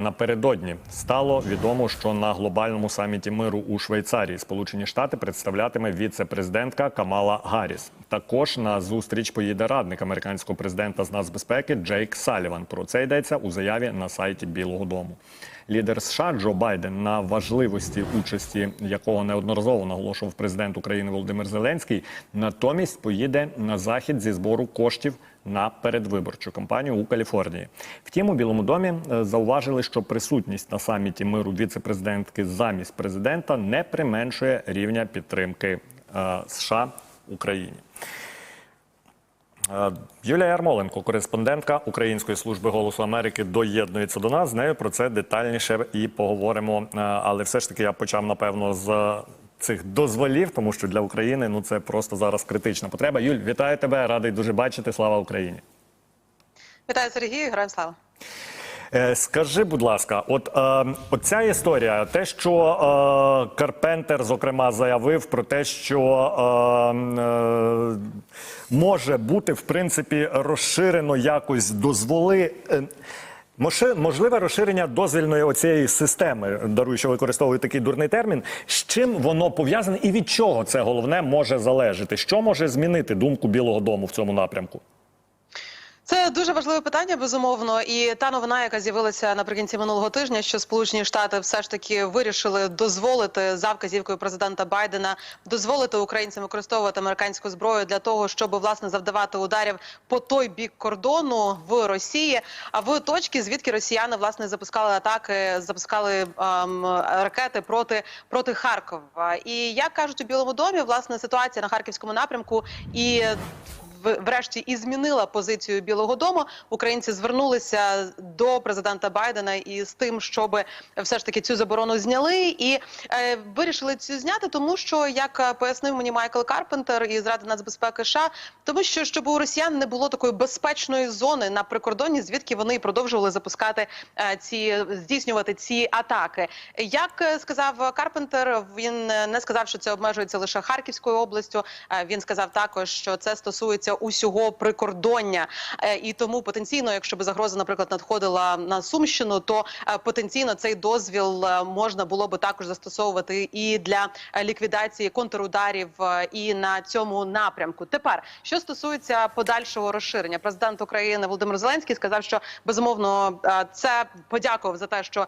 Напередодні стало відомо, що на глобальному саміті миру у Швейцарії Сполучені Штати представлятиме віце-президентка Камала Гарріс. Також на зустріч поїде радник американського президента з нацбезпеки Джейк Саліван. Про це йдеться у заяві на сайті Білого Дому. Лідер США Джо Байден, на важливості участі якого неодноразово наголошував президент України Володимир Зеленський, натомість поїде на захід зі збору коштів на передвиборчу кампанію у Каліфорнії. Втім, у Білому домі е, зауважили, що присутність на саміті миру віце-президентки замість президента не применшує рівня підтримки е, США Україні. Е, Юлія Ярмоленко, кореспондентка Української служби голосу Америки, доєднується до нас. З нею про це детальніше і поговоримо. Е, Але все ж таки я почав напевно з цих дозволів, тому що для України ну це просто зараз критична потреба. Юль, вітаю тебе, радий дуже бачити. Слава Україні. Вітаю Сергію, героям слава. Е, Скажи, будь ласка, от е, оця історія, те, що е, Карпентер, зокрема, заявив про те, що може бути в принципі розширено якось дозволи. Можливе розширення дозвільної оцієї системи, дарую, що використовую такий дурний термін. З чим воно пов'язане і від чого це головне може залежати? Що може змінити думку Білого Дому в цьому напрямку? Це дуже важливе питання, безумовно. І та новина, яка з'явилася наприкінці минулого тижня, що Сполучені Штати все ж таки вирішили дозволити за вказівкою президента Байдена дозволити українцям використовувати американську зброю для того, щоб власне завдавати ударів по той бік кордону в Росії, а в точки, звідки росіяни власне запускали атаки, запускали ем, ракети проти проти Харкова. І як кажуть у Білому домі, власне ситуація на харківському напрямку і врешті і змінила позицію Білого Дому. Українці звернулися до президента Байдена і з тим, щоб все ж таки цю заборону зняли, і е, вирішили цю зняти, тому що як пояснив мені Майкл Карпентер із Ради нацбезпеки США, тому що щоб у росіян не було такої безпечної зони на прикордонні, звідки вони продовжували запускати е, ці здійснювати ці атаки. Як сказав Карпентер, він не сказав, що це обмежується лише Харківською областю. Е, Він сказав також, що це стосується усього прикордоння, Е, і тому потенційно, якщо би загроза, наприклад, надходила на Сумщину, то е, потенційно цей дозвіл е, можна було би також застосовувати і для ліквідації контрударів і на цьому напрямку. Тепер що стосується подальшого розширення, президент України Володимир Зеленський сказав, що безумовно це подякував за те, що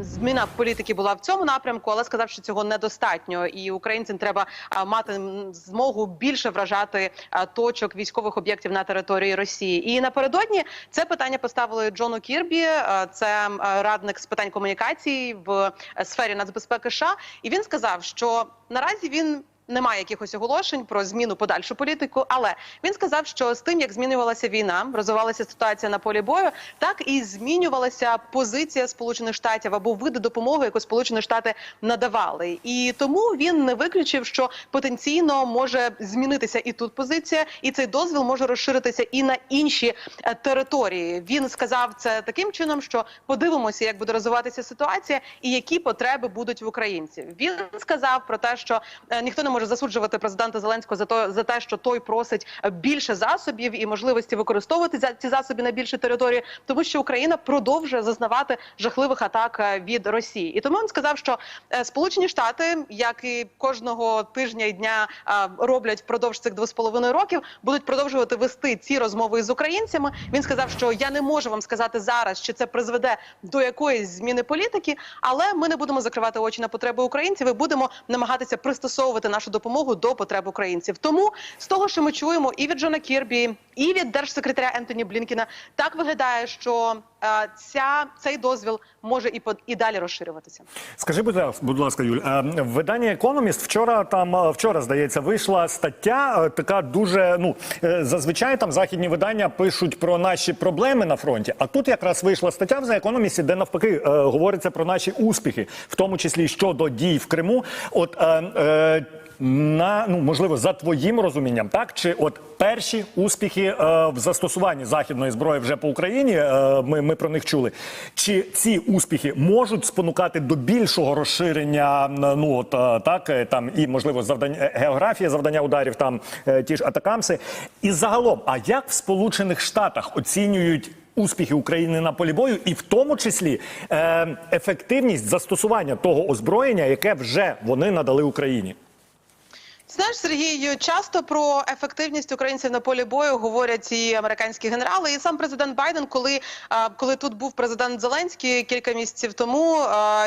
зміна політики була в цьому напрямку, але сказав, що цього недостатньо, і українцям треба мати змогу більше вражати е, точок військових об'єктів на території Росії. І напередодні це питання поставили Джону Кірбі, е, це е, радник з питань комунікації в е, сфері нацбезпеки США. І він сказав, що наразі він. Немає якихось оголошень про зміну подальшу політику, але він сказав, що з тим, як змінювалася війна, розвивалася ситуація на полі бою, так і змінювалася позиція Сполучених Штатів або види допомоги, яку Сполучені Штати надавали. І тому він не виключив, що потенційно може змінитися і тут позиція, і цей дозвіл може розширитися і на інші е, території. Він сказав це таким чином, що подивимося, як буде розвиватися ситуація і які потреби будуть в українців. Він сказав про те, що е, ніхто не може засуджувати президента Зеленського за то за те, що той просить більше засобів і можливості використовувати ці засоби на більше території, тому що Україна продовжує зазнавати жахливих атак е, від Росії. І тому він сказав, що е, Сполучені Штати, як і кожного тижня і дня роблять впродовж цих двох з половиною років, будуть продовжувати вести ці розмови з українцями. Він сказав, що я не можу вам сказати зараз, чи це призведе до якоїсь зміни політики, але ми не будемо закривати очі на потреби українців і будемо намагатися пристосовувати нашу допомогу до потреб українців. Тому з того, що ми чуємо і від Джона Кірбі, і від держсекретаря Ентоні Блінкіна, так виглядає, що е, ця цей дозвіл може і по і далі розширюватися. Скажи, будь ласка, будь ласка, Юль, е, в Економіст вчора там вчора здається вийшла стаття, е, така дуже ну е, зазвичай там західні видання пишуть про наші проблеми на фронті. А тут якраз вийшла стаття в The Economist, де навпаки говориться про наші успіхи, в тому числі щодо дій в Криму. От е, е, на ну можливо за твоїм розумінням, так чи от перші успіхи е, в застосуванні західної зброї вже по Україні? Е, ми, ми про них чули. Чи ці успіхи можуть спонукати до більшого розширення? Ну от е, так е, там і можливо завдання е, географія завдання ударів, там ті ж атакамси. І загалом, а як в Сполучених Штатах оцінюють? успіхи України на полі бою, і в тому числі е, ефективність застосування того озброєння, яке вже вони надали Україні. Знаєш, Сергій, часто про ефективність українців на полі бою говорять і американські генерали, і сам президент Байден, коли, коли тут був президент Зеленський кілька місяців тому,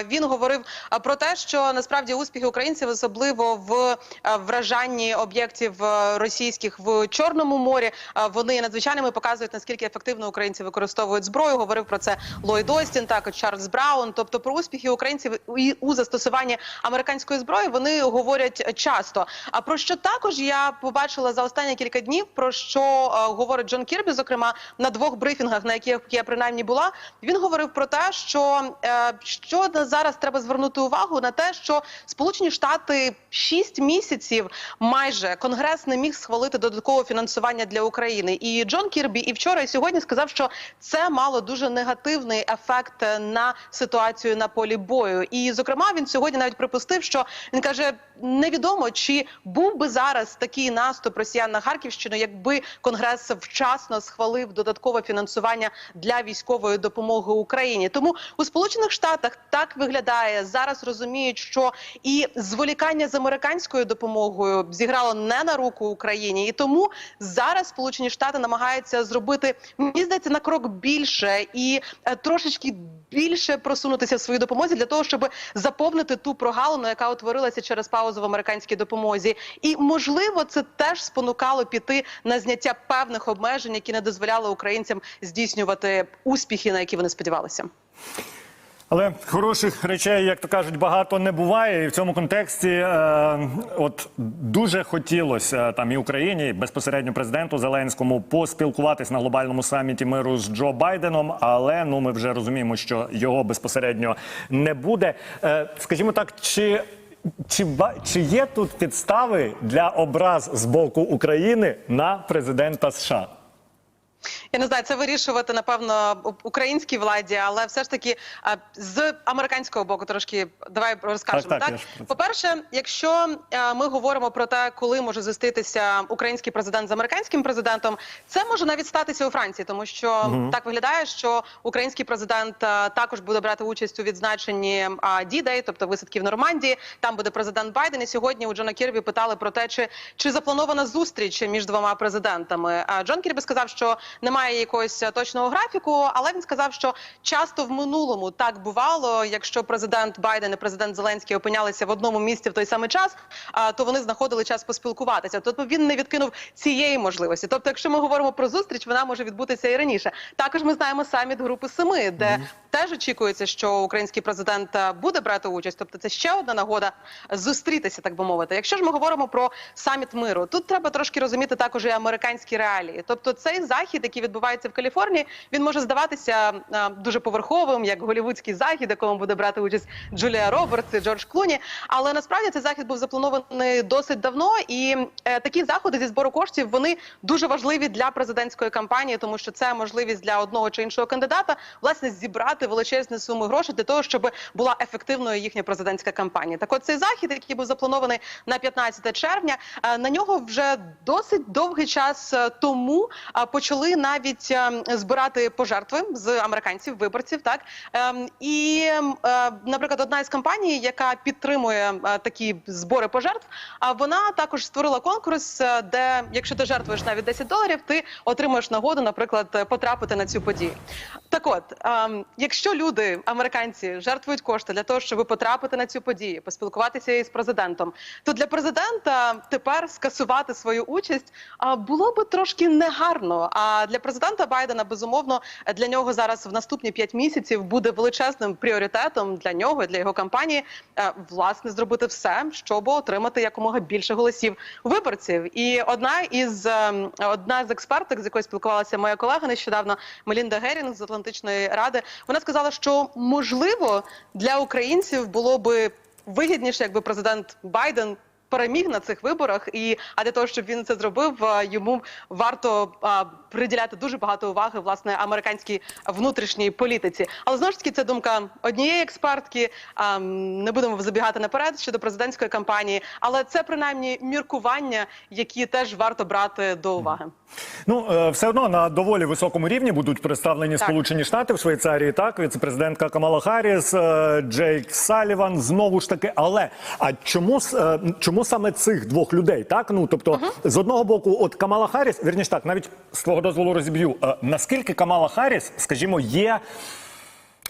він говорив про те, що насправді успіхи українців, особливо в вражанні об'єктів російських в Чорному морі, вони надзвичайними показують наскільки ефективно українці використовують зброю. Говорив про це Ллойд Остін, також Чарльз Браун. Тобто про успіхи українців і у застосуванні американської зброї вони говорять часто. А про що також я побачила за останні кілька днів, про що е, говорить Джон Кірбі, зокрема на двох брифінгах, на яких я принаймні була, він говорив про те, що, е, що зараз треба звернути увагу на те, що Сполучені Штати 6 місяців майже Конгрес не міг схвалити додаткове фінансування для України. І Джон Кірбі і вчора і сьогодні сказав, що це мало дуже негативний ефект на ситуацію на полі бою. І зокрема, він сьогодні навіть припустив, що він каже: невідомо чи був би зараз такий наступ росіян на Харківщину, якби Конгрес вчасно схвалив додаткове фінансування для військової допомоги Україні. Тому у Сполучених Штатах так виглядає зараз. Розуміють, що і зволікання з американською допомогою зіграло не на руку Україні, і тому зараз Сполучені Штати намагаються зробити мені здається на крок більше і е, трошечки більше просунутися в своїй допомозі для того, щоб заповнити ту прогалину, яка утворилася через паузу в американській допомозі. І можливо, це теж спонукало піти на зняття певних обмежень, які не дозволяли українцям здійснювати успіхи, на які вони сподівалися. Але хороших речей, як то кажуть, багато не буває. І в цьому контексті е, от дуже хотілося там і Україні, і безпосередньо президенту Зеленському поспілкуватись на глобальному саміті миру з Джо Байденом. Але ну ми вже розуміємо, що його безпосередньо не буде. Е, скажімо так, чи. Чи, чи є тут підстави для образ з боку України на президента США? Я не знаю, це вирішувати напевно українській владі, але все ж таки з американського боку трошки давай розкажемо. Так, так, Так, про по-перше, якщо е, ми говоримо про те, коли може зустрітися український президент з американським президентом, це може навіть статися у Франції, тому що так виглядає, що український президент е, також буде брати участь у відзначенні D-Day, тобто висадки в Нормандії. Там буде президент Байден. І сьогодні у Джона Кірбі питали про те, чи, чи запланована зустріч між двома президентами. Джон Кірбі сказав, що немає якогось е, точного графіку, але він сказав, що часто в минулому так бувало, якщо президент Байден і президент Зеленський опинялися в одному місці в той самий час, то вони знаходили час поспілкуватися. Тобто він не відкинув цієї можливості. Тобто, якщо ми говоримо про зустріч, вона може відбутися і раніше. Також ми знаємо саміт групи семи, де теж очікується, що український президент е, буде брати участь. Тобто, це ще одна нагода зустрітися, так би мовити. Якщо ж ми говоримо про саміт миру, тут треба трошки розуміти також і американські реалії. Тобто, цей захід, який відбувається в Каліфорнії, він може здаватися е, дуже поверховим, як голівудський захід, якому буде брати участь Джулія Робертс і Джордж Клуні. Але насправді цей захід був запланований досить давно, і е, такі заходи зі збору коштів вони дуже важливі для президентської кампанії, тому що це можливість для одного чи іншого кандидата власне зібрати величезні суми грошей для того, щоб була ефективною їхня президентська кампанія. Так, от цей захід, який був запланований на 15 червня, е, на нього вже досить довгий час е, тому е, навіть е, збирати пожертви з американців, виборців. Так Ем, і, ем, е, наприклад, одна із компаній, яка підтримує е, такі збори пожертв, вона також створила конкурс, е, де якщо ти жертвуєш навіть 10 доларів, ти отримуєш нагоду, наприклад, потрапити на цю подію. Так, от ем, якщо люди, американці, жертвують кошти для того, щоб потрапити на цю подію, поспілкуватися із президентом, то для президента тепер скасувати свою участь було би трошки негарно. А для президента Байдена безумовно для нього зараз в наступні 5 місяців буде величезним пріоритетом для нього і для його кампанії е, власне зробити все, щоб отримати якомога більше голосів виборців. І одна із ем, одна з експерток, з якою спілкувалася моя колега нещодавно, Мелінда Герінг з Атлантичної ради, вона сказала, що можливо для українців було би вигідніше, якби президент Байден. Переміг на цих виборах, і а для того, щоб він це зробив, йому варто а, приділяти дуже багато уваги власне американській внутрішній політиці. Але знову ж таки, це думка однієї експертки. А, не будемо забігати наперед щодо президентської кампанії, але це принаймні міркування, які теж варто брати до уваги. Ну, е, все одно на доволі високому рівні будуть представлені Так. Сполучені Штати в Швейцарії. Так, віцепрезидентка Камала Харріс, е, Джейк Саліван. Знову ж таки, але а чому е, чому саме цих двох людей? Так, ну тобто, з одного боку, от Камала Харріс, вірніш так, навіть з твого дозволу розіб'ю. наскільки Камала Харріс, скажімо, є.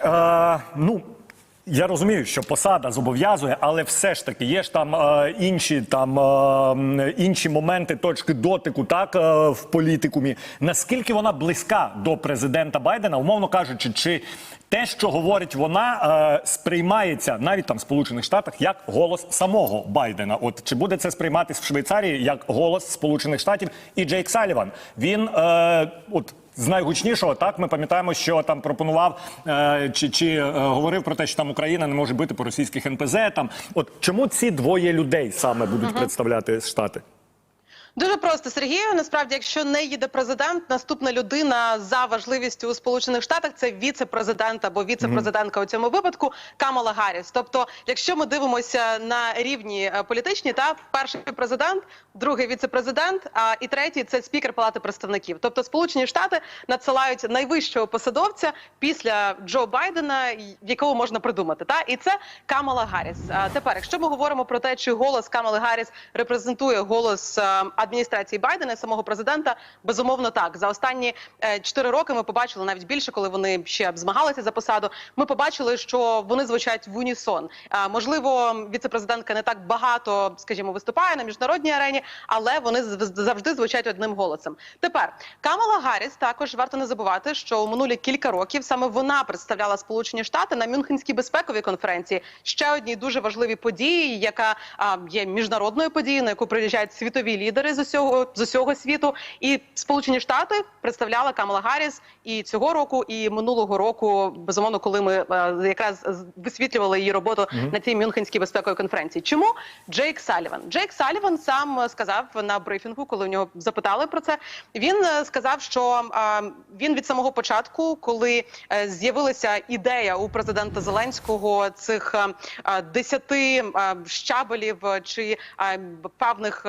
Е, ну, я розумію, що посада зобов'язує, але все ж таки є ж там е, інші там е, інші моменти, точки дотику, так е, в політикумі. Наскільки вона близька до президента Байдена, умовно кажучи, чи те, що говорить вона, е, сприймається навіть там в Сполучених Штатах як голос самого Байдена? От чи буде це сприйматись в Швейцарії як голос Сполучених Штатів і Джейк Саліван? Він е, от. З найгучнішого так ми пам'ятаємо, що там пропонував е, чи, чи е, говорив про те, що там Україна не може бити по російських НПЗ. Там от чому ці двоє людей саме будуть представляти штати? Дуже просто Сергію. Насправді, якщо не їде президент, наступна людина за важливістю у Сполучених Штатах це віце-президент або віце-президентка у цьому випадку Камала Гарріс. Тобто, якщо ми дивимося на рівні е, політичні, та перший президент, другий віце-президент, а і третій це спікер Палати представників. Тобто, Сполучені Штати надсилають найвищого посадовця після Джо Байдена, якого можна придумати. Та і це Камала Гарріс. А тепер, якщо ми говоримо про те, чи голос Камали Гарріс репрезентує голос е, адміністрації Байдена, самого президента, безумовно так. За останні е, чотири роки ми побачили навіть більше, коли вони ще змагалися за посаду. Ми побачили, що вони звучать в унісон. Е, Можливо, віцепрезидентка не так багато, скажімо, виступає на міжнародній арені, але вони завжди звучать одним голосом. Тепер Камала Гарріс також варто не забувати, що у минулі кілька років саме вона представляла Сполучені Штати на Мюнхенській безпековій конференції. Ще одній дуже важливій події, яка є міжнародною подією, на яку приїжджають світові лідери з усього з усього світу. І Сполучені Штати представляла Камала Гарріс і цього року, і минулого року, безумовно, коли ми е, якраз висвітлювали її роботу на цій Мюнхенській безпековій конференції. Чому Джейк Саліван? Джейк Саліван сам е, сказав на брифінгу, коли у нього запитали про це. Він е, сказав, що він від самого початку, коли з'явилася ідея у президента Зеленського цих десяти щабелів чи певних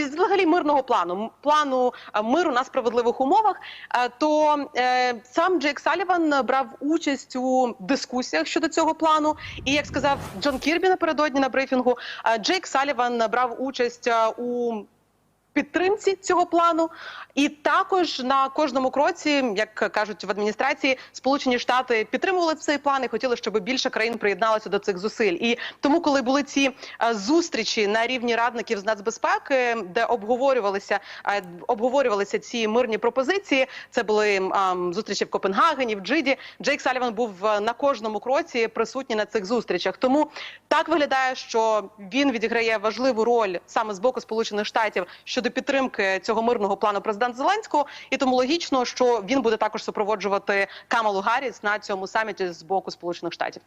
і взагалі мирного плану, плану е, миру на справедливих умовах, е, то е, сам Джейк Саліван брав участь у дискусіях щодо цього плану. І як сказав Джон Кірбі напередодні на брифінгу, Джейк Саліван брав участь у підтримці цього плану, і також на кожному кроці, як кажуть в адміністрації, Сполучені Штати підтримували цей план і хотіли, щоб більше країн приєдналося до цих зусиль. І тому, коли були ці е, зустрічі на рівні радників з нацбезпеки, де обговорювалися е, обговорювалися ці мирні пропозиції, це були ем, зустрічі в Копенгагені, в Джиді. Джейк Саліван був е, на кожному кроці присутній на цих зустрічах. Тому так виглядає, що він відіграє важливу роль саме з боку Сполучених Штатів щодо підтримки цього мирного плану президента Зеленського, і тому логічно, що він буде також супроводжувати Камалу Гарріс на цьому саміті з боку Сполучених Штатів.